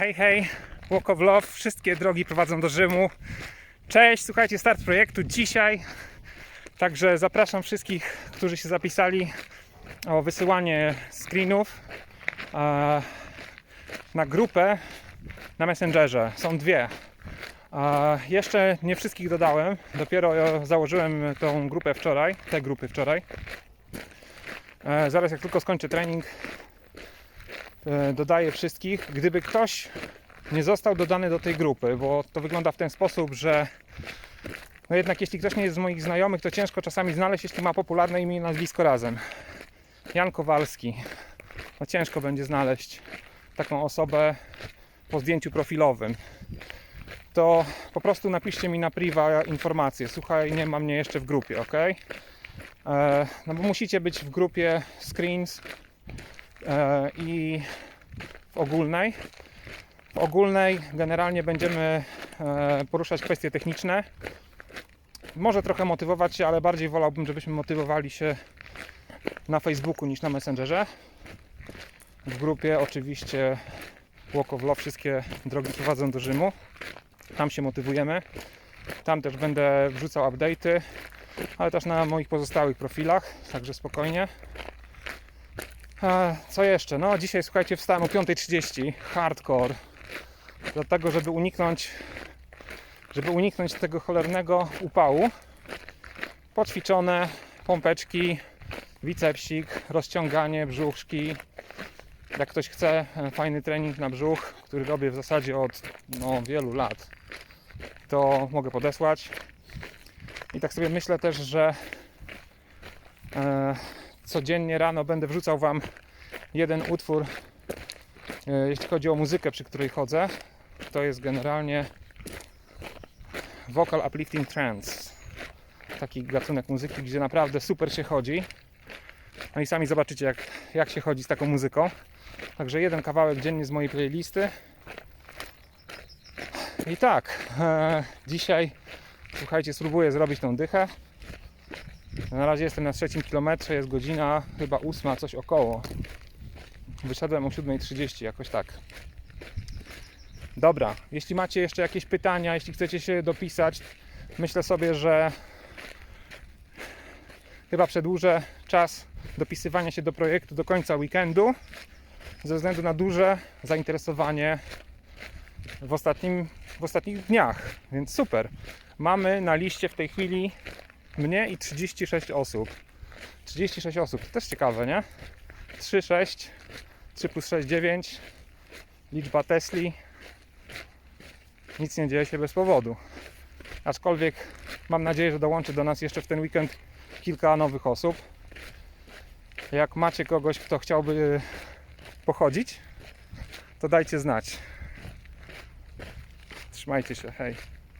Hej, hej, Walk of Love, wszystkie drogi prowadzą do Rzymu. Cześć, słuchajcie, start projektu dzisiaj. Także zapraszam wszystkich, którzy się zapisali o wysyłanie screenów na grupę na Messengerze. Są dwie. Jeszcze nie wszystkich dodałem, dopiero założyłem tą grupę wczoraj, te grupy wczoraj. E, zaraz jak tylko skończę trening, dodaję wszystkich. Gdyby ktoś nie został dodany do tej grupy, bo to wygląda w ten sposób, że no jednak jeśli ktoś nie jest z moich znajomych, to ciężko czasami znaleźć, jeśli ma popularne imię i nazwisko razem. Jan Kowalski. No ciężko będzie znaleźć taką osobę po zdjęciu profilowym. To po prostu napiszcie mi na priwa informację. Słuchaj, nie ma mnie jeszcze w grupie, ok? E, no bo musicie być w grupie screens e, i w ogólnej. W ogólnej generalnie będziemy e, poruszać kwestie techniczne. Może trochę motywować się, ale bardziej wolałbym, żebyśmy motywowali się na Facebooku niż na Messengerze. W grupie oczywiście Walk of Love, wszystkie drogi prowadzą do Rzymu. Tam się motywujemy. Tam też będę wrzucał update'y, ale też na moich pozostałych profilach, także spokojnie. Co jeszcze? No dzisiaj słuchajcie, wstałem o 5.30, hardcore. Dlatego, żeby uniknąć żeby uniknąć tego cholernego upału. Poćwiczone pompeczki, bicepsik, rozciąganie brzuszki. Jak ktoś chce e, fajny trening na brzuch, który robię w zasadzie od no, wielu lat, to mogę podesłać. I tak sobie myślę też, że e, codziennie rano będę wrzucał Wam jeden utwór, e, jeśli chodzi o muzykę, przy której chodzę. To jest generalnie Vocal Uplifting Trance. Taki gatunek muzyki, gdzie naprawdę super się chodzi. No i sami zobaczycie, jak, jak się chodzi z taką muzyką. Także jeden kawałek dziennie z mojej playlisty. I tak, e, dzisiaj słuchajcie, spróbuję zrobić tą dychę. Na razie jestem na trzecim kilometrze, jest godzina chyba ósma, coś około. Wyszedłem o 7.30, jakoś tak. Dobra, jeśli macie jeszcze jakieś pytania, jeśli chcecie się dopisać, myślę sobie, że chyba przedłużę czas dopisywania się do projektu do końca weekendu, ze względu na duże zainteresowanie w, ostatnim, w ostatnich dniach, więc super. Mamy na liście w tej chwili mnie i 36 osób. 36 osób, to też ciekawe, nie? 3, 6, 3 plus 6, 9, liczba Tesli, nic nie dzieje się bez powodu. Aczkolwiek mam nadzieję, że dołączy do nas jeszcze w ten weekend kilka nowych osób. Jak macie kogoś, kto chciałby pochodzić, to dajcie znać. Trzymajcie się, hej.